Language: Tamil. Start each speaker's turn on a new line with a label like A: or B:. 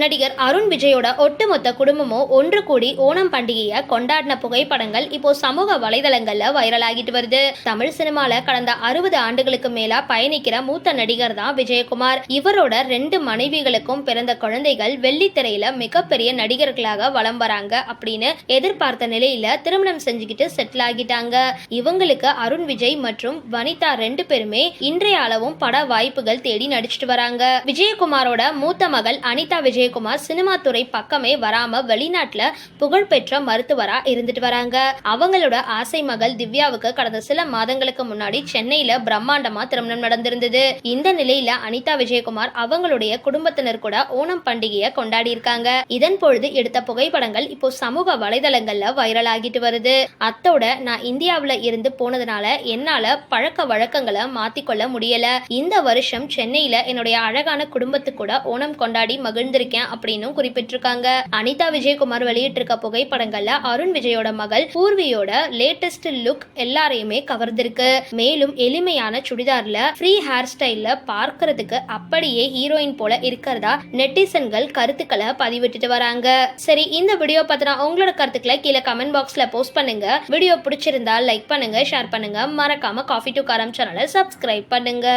A: நடிகர் அருண் விஜயோட ஒட்டுமொத்த குடும்பமும் ஒன்று கூடி ஓணம் பண்டிகையை கொண்டாடின புகைப்படங்கள் இப்போ சமூக வலைதளங்கள்ல வைரலாகிட்டு வருது. தமிழ் சினிமால கடந்த அறுபது ஆண்டுகளுக்கு மேலா பயணிக்கிற மூத்த நடிகர் தான் விஜயகுமார். இவரோட ரெண்டு மனைவிகளுக்கும் பிறந்த குழந்தைகள் வெள்ளித்திரையில மிகப்பெரிய நடிகர்களாக வலம் வராங்க அப்படின்னு எதிர்பார்த்த நிலையில திருமணம் செஞ்சுக்கிட்டு செட்டில் ஆகிட்டாங்க. இவங்களுக்கு அருண் விஜய் மற்றும் வனிதா ரெண்டு பேருமே இன்றைய அளவும் பட வாய்ப்புகள் தேடி நடிச்சிட்டு வராங்க. விஜயகுமாரோட மூத்த மகள் அனிதா விஜய் விஜயகுமார் சினிமா துறை பக்கமே வராம வெளிநாட்டுல புகழ்பெற்ற மருத்துவரா இருந்துட்டு வராங்க. அவங்களோட ஆசை மகள் திவ்யாவுக்கு கடந்த சில மாதங்களுக்கு முன்னாடி சென்னையில பிரம்மாண்டமா திருமணம் நடந்திருந்தது. இந்த நிலையில அனிதா விஜயகுமார் அவங்களுடைய குடும்பத்தினர் கூட ஓணம் பண்டிகையை கொண்டாடி இருக்காங்க. இதன் பொழுது எடுத்த புகைப்படங்கள் இப்போ சமூக வலைதளங்கள்ல வைரல் ஆகிட்டு வருது. அத்தோட நான் இந்தியாவுல இருந்து போனதுனால என்னால பழக்க வழக்கங்களை மாத்திக்கொள்ள முடியல. இந்த வருஷம் சென்னையில என்னுடைய அழகான குடும்பத்து கூட ஓணம் கொண்டாடி மகிழ்ந்திருக்கேன். அப்படின்னு குறிப்பிட்டிருக்காங்க. அனிதா விஜயகுமார் வெளியிட்டிருக்க புகைப்படங்கள்ல அருண் விஜயோட மகள் பூர்வியோட லேட்டஸ்ட் லுக் எல்லாரையுமே கவர்ந்திருக்கு. மேலும் எளிமையான சுடிதார்ல ஃப்ரீ ஹேர் ஸ்டைல்ல பார்க்கறதுக்கு அப்படியே ஹீரோயின் போல இருக்கிறதா நெட்டிசன்கள் கருத்துக்களை பதிவிட்டுட்டு வராங்க. சரி இந்த வீடியோ பத்தினா உங்களோட கருத்துக்களை கீழே கமெண்ட் பாக்ஸ்ல போஸ்ட் பண்ணுங்க. வீடியோ பிடிச்சிருந்தா லைக் பண்ணுங்க ஷேர் பண்ணுங்க. மறக்காம காஃபி டு காரம் சேனலை சப்ஸ்கிரைப் பண்ணுங்க.